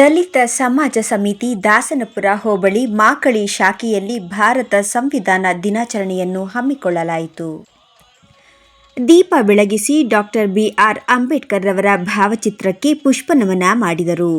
ದಲಿತ ಸಮಾಜ ಸಮಿತಿ ದಾಸನಪುರ ಹೋಬಳಿ ಮಾಕಳಿ ಶಾಖೆಯಲ್ಲಿ ಭಾರತ ಸಂವಿಧಾನ ದಿನಾಚರಣೆಯನ್ನು ಹಮ್ಮಿಕೊಳ್ಳಲಾಯಿತು. ದೀಪ ಬೆಳಗಿಸಿ ಡಾಕ್ಟರ್ ಬಿಆರ್ ಅಂಬೇಡ್ಕರ್ ರವರ ಭಾವಚಿತ್ರಕ್ಕೆ ಪುಷ್ಪನಮನ ಮಾಡಿದರು.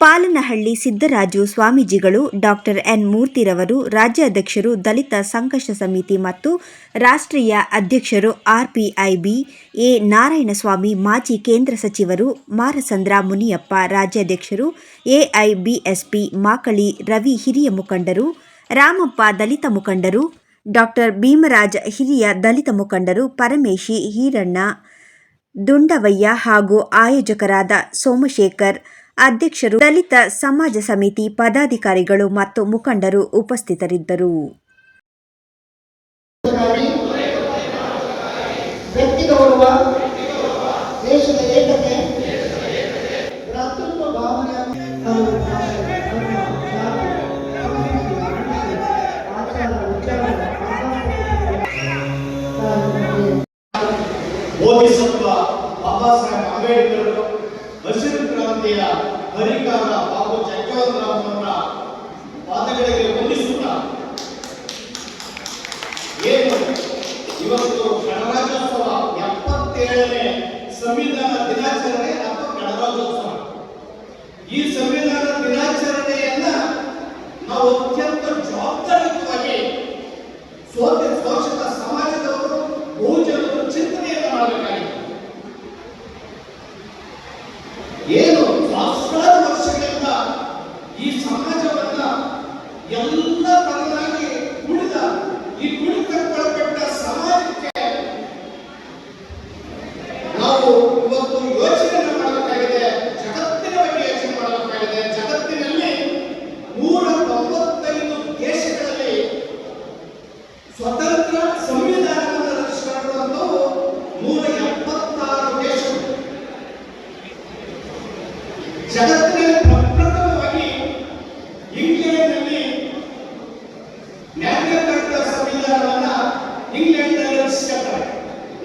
ಪಾಲನಹಳ್ಳಿ ಸಿದ್ದರಾಜು ಸ್ವಾಮೀಜಿಗಳು ಡಾಕ್ಟರ್ ಎನ್ ಮೂರ್ತಿರವರು, ರಾಜ್ಯಾಧ್ಯಕ್ಷರು, ದಲಿತ ಸಂಘರ್ಷ ಸಮಿತಿ ಮತ್ತು ರಾಷ್ಟ್ರೀಯ ಅಧ್ಯಕ್ಷರು ಆರ್ಪಿಐಬಿ, ಎ ನಾರಾಯಣಸ್ವಾಮಿ, ಮಾಜಿ ಕೇಂದ್ರ ಸಚಿವರು ಮಾರಸಂದ್ರ ಮುನಿಯಪ್ಪ, ರಾಜ್ಯಾಧ್ಯಕ್ಷರು ಎಐಬಿಎಸ್ಪಿ ಮಾಕಳಿ ರವಿ ಹಿರಿಯ ಮುಖಂಡರು, ರಾಮಪ್ಪ ದಲಿತ ಮುಖಂಡರು ಡಾಕ್ಟರ್ ಭೀಮರಾಜ್ ಹಿರಿಯ ದಲಿತ ಮುಖಂಡರು, ಪರಮೇಶಿ ಹೀರಣ್ಣ, ದುಂಡವಯ್ಯ ಹಾಗೂ ಆಯೋಜಕರಾದ ಸೋಮಶೇಖರ್ ಅಧ್ಯಕ್ಷರು ದಲಿತ ಸಮಾಜ ಸಮಿತಿ ಪದಾಧಿಕಾರಿಗಳು ಮತ್ತು ಮುಖಂಡರು ಉಪಸ್ಥಿತರಿದ್ದರು. ವ್ಯಕ್ತಿ ವ್ಯಕ್ತಿ ಸಂವಿಧಾನ ದಿನಾಚರಣೆ ಅಥವಾ ಗಣರಾಜ್ಯೋತ್ಸವ. ಈ ಸಂವಿಧಾನ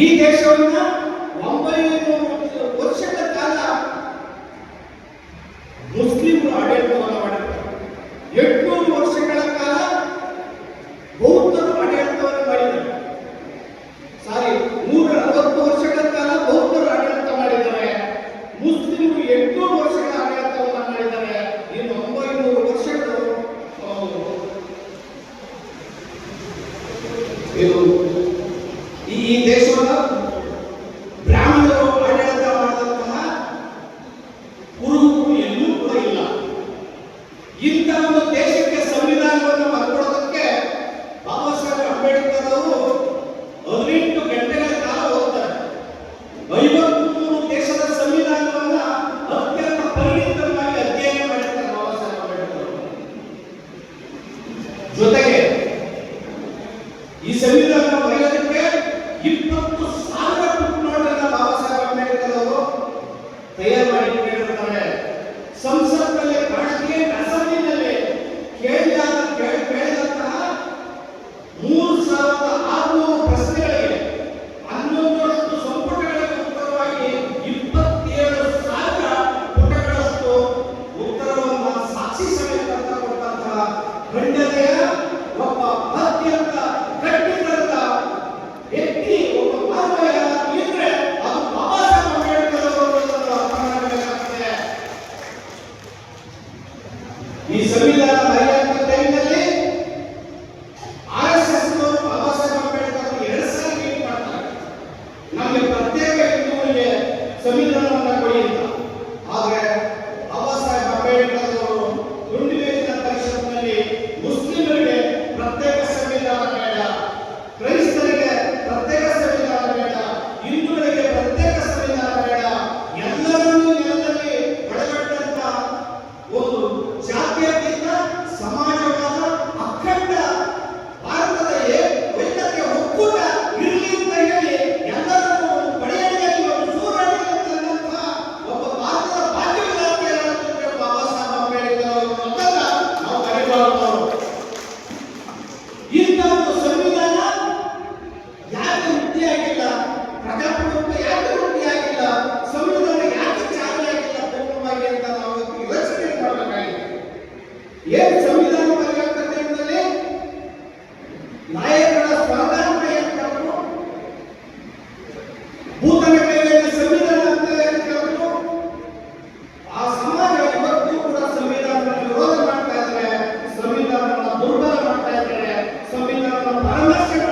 ಈ ದೇಶವನ್ನ ಒಂಬೈನೂರು ವರ್ಷಗಳ ಕಾಲ ಮುಸ್ಲಿಮರು ಆಡಳಿತವನ್ನು ಮಾಡಿದ್ದಾರೆ ಎಂಟುನೂರು ವರ್ಷಗಳ ಕಾಲ ಬೌದ್ಧರು ಆಡಳಿತವನ್ನು ಮಾಡಿದ್ದಾರೆ ಸಾರಿ ನೂರ ಅರವತ್ತು ವರ್ಷಗಳ ಕಾಲ ಬೌದ್ಧರು ಆಡಳಿತ ಮಾಡಿದ್ದಾರೆ. ಮುಸ್ಲಿಮರು ಎಂಟುನೂರು ವರ್ಷಗಳ ಆಡಳಿತವನ್ನು ಮಾಡಿದ್ದಾರೆ. ಇನ್ನು ಒಂಬೈನೂರು ವರ್ಷಗಳು ಇದು ಈ ದೇಶವನ್ನ ಬ್ರಾಹ್ಮಣರು ಆಡಳಿತ ಮಾಡಿದಂತಹ ಕುರುಹುಗಳು ಎಲ್ಲೂ ಕೂಡ ಇಲ್ಲ ಇಂಥ ಒಂದು ದೇಶಕ್ಕೆ ಸಂವಿಧಾನವನ್ನು ಬರ್ಕೊಡೋದಕ್ಕೆ ಬಾಬಾ ಸಾಹೇಬ್ ಅಂಬೇಡ್ಕರ್ ಅವರು ಹದಿನೆಂಟು ಗಂಟೆಗಳ ಕಾಲ ಹೋಗ್ತಾರೆ ಐವತ್ಮೂರು ದೇಶದ ಸಂವಿಧಾನವನ್ನ ಅತ್ಯಂತ ಪರಿಣಿತವಾಗಿ ಅಧ್ಯಯನ ಮಾಡಿರ್ತಾರೆ ಬಾಬಾ ಸಾಹೇಬ್ ಅಂಬೇಡ್ಕರ್. ಜೊತೆಗೆ ಈ ಸಂವಿಧಾನ para a máscara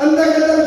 Anda kata